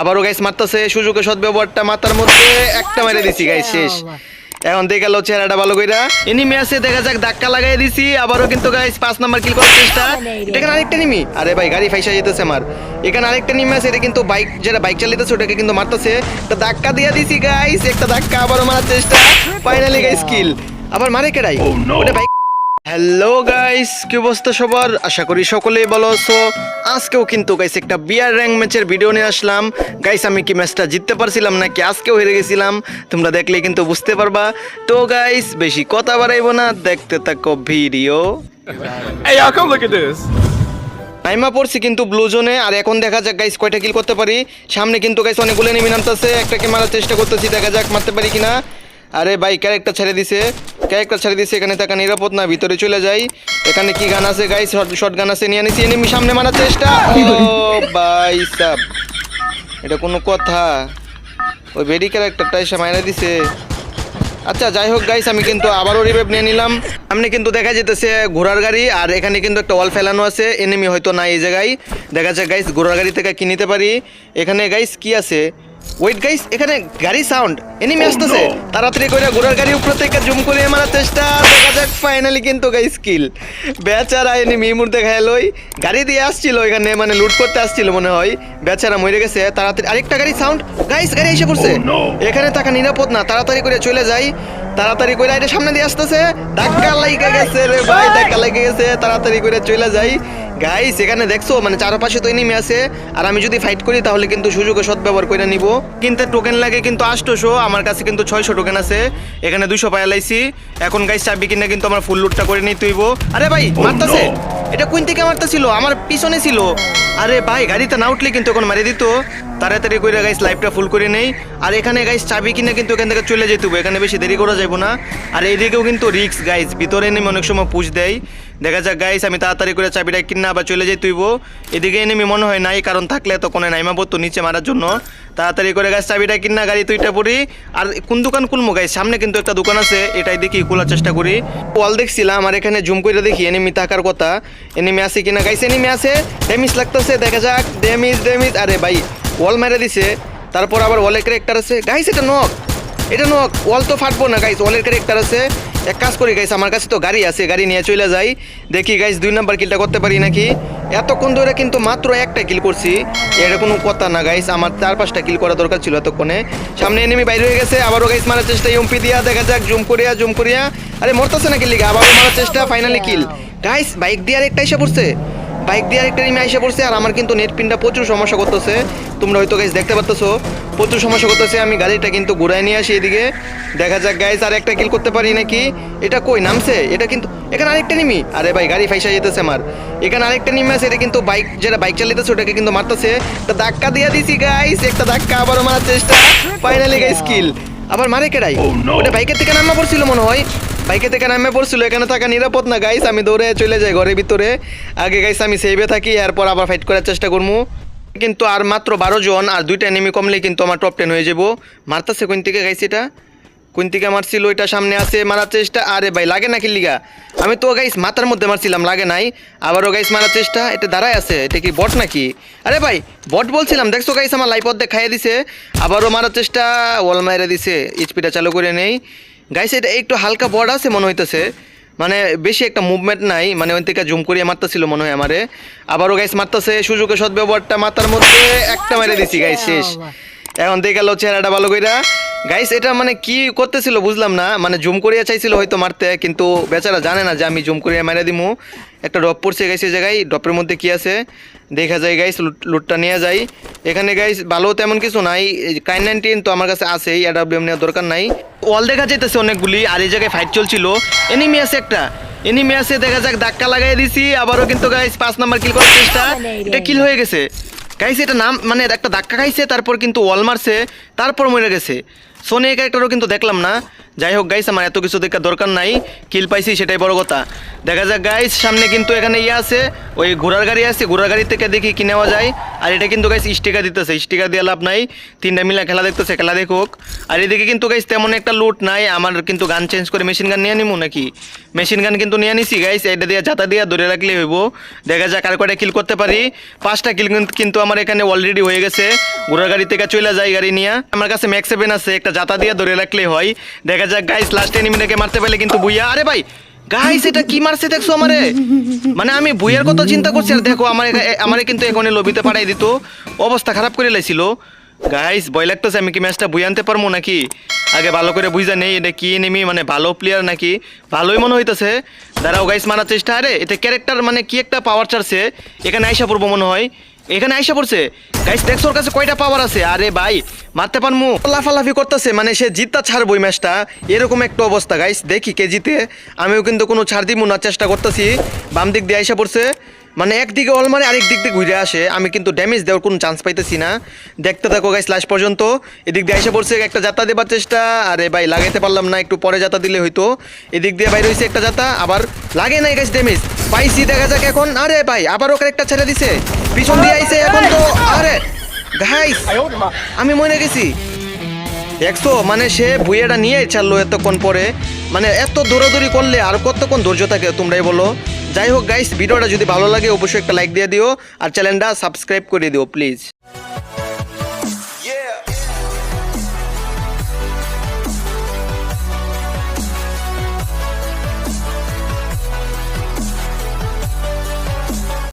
আবারও গাইস মারতেছে সুযোগে সদ্ব্যবহারটা মাথার মধ্যে একটা মেরে দিছি গাইস শেষ। এখন দেখে গেল চেহারাটা ভালো কইরা। এনিমি আছে দেখা যাক ধাক্কা লাগাই দিছি আবারও কিন্তু গাইস পাঁচ নাম্বার কিল করার চেষ্টা। এটা এখানে আরেকটা নিমি আরে ভাই গাড়ি ফাইসা যেতেছে আমার। এখানে আরেকটা নিমি আছে এটা কিন্তু বাইক যেটা বাইক চালিতেছে ওটাকে কিন্তু মারতেছে। একটা ধাক্কা দিয়ে দিছি গাইস একটা ধাক্কা আবারও মারার চেষ্টা। ফাইনালি গাইস কিল আবার মারে কেডাই? ওটা বাইক হ্যালো গাইস কি অবস্থা সবার? আশা করি সকলেই ভালো আছো। আজকেও কিন্তু গাইস একটা বিয়ার র্যাঙ্ক ম্যাচের ভিডিও নিয়ে আসলাম। গাইস আমি কি ম্যাচটা জিততে পারছিলাম নাকি আজকেও হেরে গেছিলাম? তোমরা দেখলে কিন্তু বুঝতে পারবা। তো গাইস বেশি কথা বাড়াইবো না। দেখতে থাকো ভিডিও. নাইমা পড়ছি কিন্তু ব্লু জোনে আর এখন দেখা যাক গাইস কয়টা কিল করতে পারি। সামনে কিন্তু গাইস অনেকগুলো নেমে নামতেছে। একটাকে মারার চেষ্টা করতেছি দেখা যাক মারতে পারি কিনা। আরে ভাই ক্যারেক্টার ছেড়ে দিছে। ক্যারেক্টার ছেড়ে দিছে এখানে থাকা নিরাপদ না, ভিতরে চলে যাই। এখানে কি গান আছে গাইস শর্ট গান আছে, নিয়ে নিছি এনিমি সামনে মারার চেষ্টা। ভাই সাব। এটা কোনো কথা। ওই বেডি ক্যারেক্টারটা এসে মাইরা দিছে। আচ্ছা যাই হোক গাইস আমি কিন্তু আবারও রিভেভ নিয়ে নিলাম। সামনে কিন্তু দেখা যেতেছে ঘোড়ার গাড়ি, আর এখানে কিন্তু একটা ওয়াল ফেলানো আছে। এনিমি হয়তো নাই এই জায়গায়। দেখা যায় গাইস ঘোড়ার গাড়ি থেকে কি নিতে পারি। এখানে গাইস কি আছে? ওয়েট গাইস এখানে গাড়ি সাউন্ড এনিমি আসতেছে। তাড়াতাড়ি করে ঘোড়ার গাড়ি উপর থেকে জুম করে মারার চেষ্টা। দেখা যাক ফাইনালি কিন্তু গাইস কিল বেচারা এনিমি মুহূর্তে খেলোই গাড়ি দিয়ে আসছিল এখানে মানে লুট করতে আসছিল মনে হয়। বেচারা মরে গেছে তাড়াতাড়ি আরেকটা গাড়ি সাউন্ড গাইস গাড়ি এসে পড়ছে। এখানে থাকা নিরাপদ না তাড়াতাড়ি করে চলে যাই। তাড়াতাড়ি করে এটা সামনে দিয়ে আসতেছে। ধাক্কা লাগে গেছে রে ভাই ধাক্কা লেগে গেছে। তাড়াতাড়ি করে চলে যাই। গাইস এখানে দেখছ মানে চারপাশে তো এনিমি আছে। আর আমি যদি ফাইট করি তাহলে কিন্তু সুযোগে সদ্ব্যবহার করে নিব। কিন্তু টোকেন লাগে কিন্তু আটশোশো আমার কাছে কিন্তু ছয়শো টোকেন আছে। এখানে দুশো পায়ালাইছি এখন গাইস চাবি কিনে কিন্তু আমার ফুল লুটটা করে নিই তুইব আরে ভাই মারতাছে? এটা কোন থেকে মারতেছিল? আমার পিছনে ছিল। আরে ভাই গাড়িতে না উঠলে কিন্তু এখন মারি দিত। তাড়াতাড়ি করে গাইস লাইফটা ফুল করে নেই। আর এখানে গাইস চাবি কিনে কিন্তু এখান থেকে চলে যেতে হবে এখানে বেশি দেরি করা যাবে না। আর এদিকেও কিন্তু রিক্স গাইস ভিতরে নেমে অনেক সময় পুষ দেয়। দেখা যাক গাইস আমি তাড়াতাড়ি করে চাবিটা কিনা আবার চলে যাই তুইব। এদিকে নেমে মনে হয় নাই, কারণ থাকলে তো কোনো নাইমা পড়তো নিচে মারার জন্য। তাড়াতাড়ি করে গাছ চাবিটা কিনা গাড়ি তুইটা পড়ি। আর কোন দোকান খুলবো গাইস সামনে কিন্তু একটা দোকান আছে, এটাই দেখি, খোলার চেষ্টা করি। ওয়াল দেখছিলাম, আর এখানে জুম করে দেখি এনিমি থাকার কথা। এনিমি আছে কিনা গাইস এনিমি আছে? ড্যামিজ লাগতেছে, দেখা যাক। ড্যামিজ ড্যামিজ আরে ভাই ওয়াল মেরে দিছে। তারপর আবার ওয়ালের ক্যারেক্টার আছে। গাইস এটা নক এটা নক ওয়াল তো ফাটবো না গাইস ওয়ালের ক্যারেক্টার আছে। এক কাজ করি গাইস আমার কাছে তো গাড়ি আছে, গাড়ি নিয়ে চলে যাই। দেখি গাইস দুই নাম্বার কিলটা করতে পারি নাকি? এতক্ষণ ধরে কিন্তু মাত্র একটা কিল করছি। এটা কোনো কথা না গাইস আমার চার পাঁচটা কিল করা দরকার ছিল এতক্ষণে। সামনে এনিমি বাইরে হয়ে গেছে, আবারও গাইস মারার চেষ্টা ইউমপি দিয়া, দেখা যাক জুম করিয়া জুম করিয়া। আরে, মরতেছে না কিল আবারও মারার চেষ্টা ফাইনালি কিল গাইস বাইক দিয়ে আর একটা এসে পড়ছে। বাইক দিয়ে আরেকটা নেমে এসে পড়ছে আর আমার কিন্তু নেট পিনটা প্রচুর সমস্যা করতেছে। তোমরা হয়তো গাইস দেখতে পারতেছো প্রচুর সমস্যা করতেছে। আমি গাড়িটা কিন্তু ঘুরাই নিয়ে আসি এদিকে। দেখা যাক গাইস আর একটা কিল করতে পারি নাকি। এটা কই নামছে? এটা কিন্তু এখানে আরেকটা নিমি আরে ভাই গাড়ি ফাইসা যেতেছে আমার। এখানে আরেকটা নিমে আছে এটা কিন্তু বাইক যেটা বাইক চালিতেছে ওটাকে কিন্তু মারতেছে। একটা ধাক্কা দিয়ে দিছি গাইস একটা ধাক্কা আবারও মারার চেষ্টা। ফাইনালি গাইস কিল আবার মারে কেডাই? ওটা বাইকের থেকে নামা পড়ছিল মনে হয়। বাইকে থেকে নামে পড়ছিল, এখানে থাকা নিরাপদ না গাইস আমি দৌড়ে চলে যাই ঘরের ভিতরে। আগে গাইস আমি সেভে থাকি, এরপর আবার ফাইট করার চেষ্টা করব কিন্তু আর মাত্র বারো জন আর দুইটা এনিমি কমলে কিন্তু আমার টপ টেন হয়ে যাব। মারতাছে কোন থেকে গাইস এটা? কোন থেকে মারছিল ওইটা সামনে আছে, মারার চেষ্টা? আরে ভাই, লাগে না কিল্লিগা আমি তো গাইস মাথার মধ্যে মারছিলাম, লাগে নাই। আবারও গাইস মারার চেষ্টা, এটা দাঁড়ায় আছে, এটা কি বট নাকি? আরে ভাই বট বলছিলাম, দেখছ গাইস আমার অর্ধেক খাইয়ে দিছে। আবারও মারার চেষ্টা ওয়াল মাইরে দিছে এইচপিটা চালু করে নেই। গাইস এটা একটু হালকা বট আছে মনে হইতেছে। মানে বেশি একটা মুভমেন্ট নাই। মানে ওই থেকে জুম করিয়ে মারতেছিল মনে হয় আমারে। আবারও গাইস মারতেছে সুযোগে সদ্ব্যবহারটা মাথার মধ্যে একটা মেরে দিছি গাইস শেষ। এখন দেখে গেল চেহারাটা ভালো কইরা। গাইস এটা মানে কি করতেছিল বুঝলাম না। মানে জুম করিয়া চাইছিল হয়তো মারতে কিন্তু বেচারা জানে না যে আমি জুম করিয়া মেরে দিমু। একটা ড্রপ পড়ছে গাইস এই জায়গায়। ড্রপের মধ্যে কি আছে? দেখা যায় গাইস লুটটা নিয়ে যাই। এখানে গাইস ভালো তেমন কিছু নাই। কাইন নাইনটিন তো আমার কাছে আছে এডাব্লিউএম নেওয়ার দরকার নাই। ওয়াল দেখা যাইতেছে অনেকগুলি, আর এই জায়গায় ফাইট চলছিল। এনিমি আছে একটা। এনিমি আছে, দেখা যাক, ধাক্কা লাগাই দিছি। আবারও কিন্তু গাইস পাঁচ নাম্বার কিল করার চেষ্টা। এটা কিল হয়ে গেছে। গাইস এটা নাম মানে একটা ধাক্কা খাইছে, তারপর কিন্তু ওয়াল মারছে, তারপর মরে গেছে। সোনি ক্যারেক্টারও কিন্তু দেখলাম না। যাই হোক গাইস আমার এত কিছু দেখার দরকার নাই। কিল পাইছি, সেটাই বড় কথা। দেখা যাক গাইস সামনে কিন্তু এখানে ইয়ে আছে। ওই ঘোড়ার গাড়ি আছে ঘোড়ার গাড়ি থেকে দেখি কি নেওয়া যায়। আর এটা কিন্তু গাইস স্টিকার দিতেছে। স্টিকার দিয়ে লাভ নাই। তিনটা মিলা খেলা দেখতেছে, খেলা দেখুক। আর এদিকে কিন্তু গাইস তেমন একটা লুট নাই। আমার কিন্তু গান চেঞ্জ করে মেশিন গান নিয়ে নিবো নাকি? মেশিন গান কিন্তু নিয়ে নিছি গাইস এটা দিয়ে যাতা দিয়ে ধরে রাখলে হইব। দেখা যাক আর কয়টা কিল করতে পারি। পাঁচটা কিল কিন্তু আমার আমার এখানে অলরেডি হয়ে গেছে। ঘোড়ার গাড়ি থেকে চলে যায় গাড়ি নিয়ে। আমার কাছে ম্যাক্স সেভেন আছে, একটা জাতা দিয়ে ধরে রাখলে হয়। দেখা যাক গাইস লাস্ট এনিমিটাকে মারতে পারলে কিন্তু বুইয়া আরে ভাই গাইস এটা কি মারছে দেখছ আমারে? মানে আমি বুইয়ের কথা চিন্তা করছি আর দেখো, আমার আমারে কিন্তু এখন লবিতে পাঠাই দিত। অবস্থা খারাপ করে লাইছিল। গাইস ভয় লাগতেছে, আমি কি ম্যাচটা বুই আনতে পারব নাকি? আগে ভালো করে বুঝা নেই, এটা কি নেমি মানে ভালো প্লেয়ার নাকি? ভালোই মনে হইতেছে। দাঁড়াও গাইস মারার চেষ্টা। আরে এটা ক্যারেক্টার মানে কি একটা পাওয়ার চার্ছে এখানে আইসা পড়ব মনে হয়। এখানে আইসা পড়ছে। গাইস দেখছ ওর কাছে কয়টা পাওয়ার আছে? আরে ভাই, মারতে পারমু? লাফালাফি করতেছে মানে সে জিততা ছাড়বো ওই ম্যাচটা এরকম একটা অবস্থা গাইস দেখি কে জিতে। আমিও কিন্তু কোনো ছাড় দিব না, চেষ্টা করতেছি। বাম দিক দিয়ে আইসা পড়ছে। মানে একদিকে অল মারে আরেক দিক দিয়ে ঘুরে আসে। আমি কিন্তু ড্যামেজ দেওয়ার কোনো চান্স পাইতেছি না। দেখতে থাকো গাইস লাস্ট পর্যন্ত। এদিক দিয়ে এসে পড়ছে একটা যাতা দেবার চেষ্টা। আরে ভাই, লাগাইতে পারলাম না, একটু পরে যাতা দিলে হয়তো এদিক দিয়ে বাইরে হয়েছে একটা যাতা আবার লাগে নাই গাইস ড্যামেজ পাইছি, দেখা যাক এখন। আরে ভাই, আবার ওকে একটা ছেড়ে দিছে। পিছন দিয়ে আইছে এখন তো। আরে গাইস আমি মনে গেছি। দেখছ মানে সে ভুইয়াটা নিয়ে ছাড়লো এতক্ষণ পরে। মানে এত দৌড়াদৌড়ি করলে আর কতক্ষণ ধৈর্য থাকে তোমরাই বলো। যাই হোক গাইস ভিডিওটা যদি ভালো লাগে, অবশ্যই একটা লাইক দিয়ে দিও আর চ্যানেলটা সাবস্ক্রাইব করে দিও প্লিজ